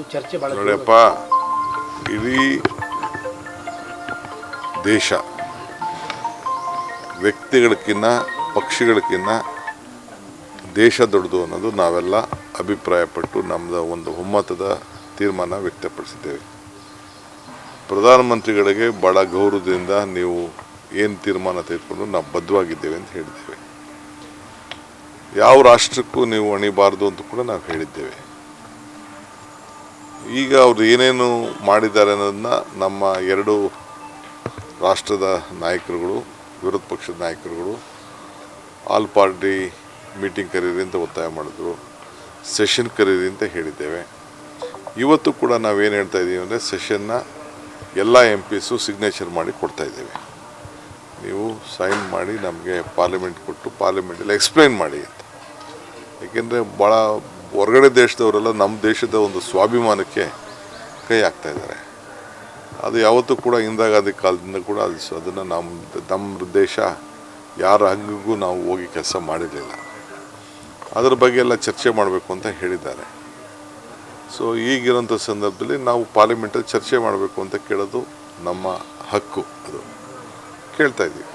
ನೋಡಿಯಪ್ಪ ಇಡೀ ದೇಶ ವ್ಯಕ್ತಿಗಳಕ್ಕಿಂತ ಪಕ್ಷಿಗಳಕ್ಕಿನ್ನ ದೇಶ ದೊಡ್ಡದು ಅನ್ನೋದು ನಾವೆಲ್ಲ ಅಭಿಪ್ರಾಯಪಟ್ಟು ನಮ್ಮದ ಒಂದು ಒಮ್ಮತದ ತೀರ್ಮಾನ ವ್ಯಕ್ತಪಡಿಸಿದ್ದೇವೆ. ಪ್ರಧಾನಮಂತ್ರಿಗಳಿಗೆ ಭಾಳ ಗೌರವದಿಂದ ನೀವು ಏನು ತೀರ್ಮಾನ ತೆಗೆದುಕೊಂಡು ನಾವು ಬದ್ಧವಾಗಿದ್ದೇವೆ ಅಂತ ಹೇಳಿದ್ದೇವೆ. ಯಾವ ರಾಷ್ಟ್ರಕ್ಕೂ ನೀವು ಅಣಿಬಾರದು ಅಂತ ಕೂಡ ನಾವು ಹೇಳಿದ್ದೇವೆ. ಈಗ ಅವರು ಏನೇನು ಮಾಡಿದ್ದಾರೆ ಅನ್ನೋದನ್ನ ನಮ್ಮ ಎರಡು ರಾಷ್ಟ್ರದ ನಾಯಕರುಗಳು, ವಿರೋಧ ಪಕ್ಷದ ನಾಯಕರುಗಳು ಆಲ್ ಪಾರ್ಟಿ ಮೀಟಿಂಗ್ ಕರೀರಿ ಅಂತ ಒತ್ತಾಯ ಮಾಡಿದ್ರು, ಸೆಷನ್ ಕರೀರಿ ಅಂತ ಹೇಳಿದ್ದೇವೆ. ಇವತ್ತು ಕೂಡ ನಾವೇನು ಹೇಳ್ತಾ ಇದ್ದೀವಿ ಅಂದರೆ ಸೆಷನ್ನ ಎಲ್ಲ ಎಂ ಪಿಸು ಸಿಗ್ನೇಚರ್ ಮಾಡಿ ಕೊಡ್ತಾ ಇದ್ದೇವೆ. ನೀವು ಸೈನ್ ಮಾಡಿ ನಮಗೆ ಪಾರ್ಲಿಮೆಂಟ್ ಕೊಟ್ಟು ಪಾರ್ಲಿಮೆಂಟಲ್ಲಿ ಎಕ್ಸ್ಪ್ಲೈನ್ ಮಾಡಿ ಅಂತ. ಏಕೆಂದರೆ ಭಾಳ ಹೊರಗಡೆ ದೇಶದವರೆಲ್ಲ ನಮ್ಮ ದೇಶದ ಒಂದು ಸ್ವಾಭಿಮಾನಕ್ಕೆ ಕೈ ಹಾಕ್ತಾ ಇದ್ದಾರೆ. ಅದು ಯಾವತ್ತೂ ಕೂಡ ಹಿಂದಾಗಾದಿ ಕಾಲದಿಂದ ಕೂಡ ಅದು ಅದನ್ನು ನಮ್ಮ ನಮ್ಮ ದೇಶ ಯಾರ ಹಂಗಿಗೂ ನಾವು ಹೋಗಿ ಕೆಲಸ ಮಾಡಿರಲಿಲ್ಲ. ಅದರ ಬಗ್ಗೆ ಎಲ್ಲ ಚರ್ಚೆ ಮಾಡಬೇಕು ಅಂತ ಹೇಳಿದ್ದಾರೆ. ಸೊ ಈಗಿರೋಂಥ ಸಂದರ್ಭದಲ್ಲಿ ನಾವು ಪಾರ್ಲಿಮೆಂಟಲ್ಲಿ ಚರ್ಚೆ ಮಾಡಬೇಕು ಅಂತ ಕೇಳೋದು ನಮ್ಮ ಹಕ್ಕು ಅದು. ಕೇಳ್ತಾ ಇದ್ದೀವಿ.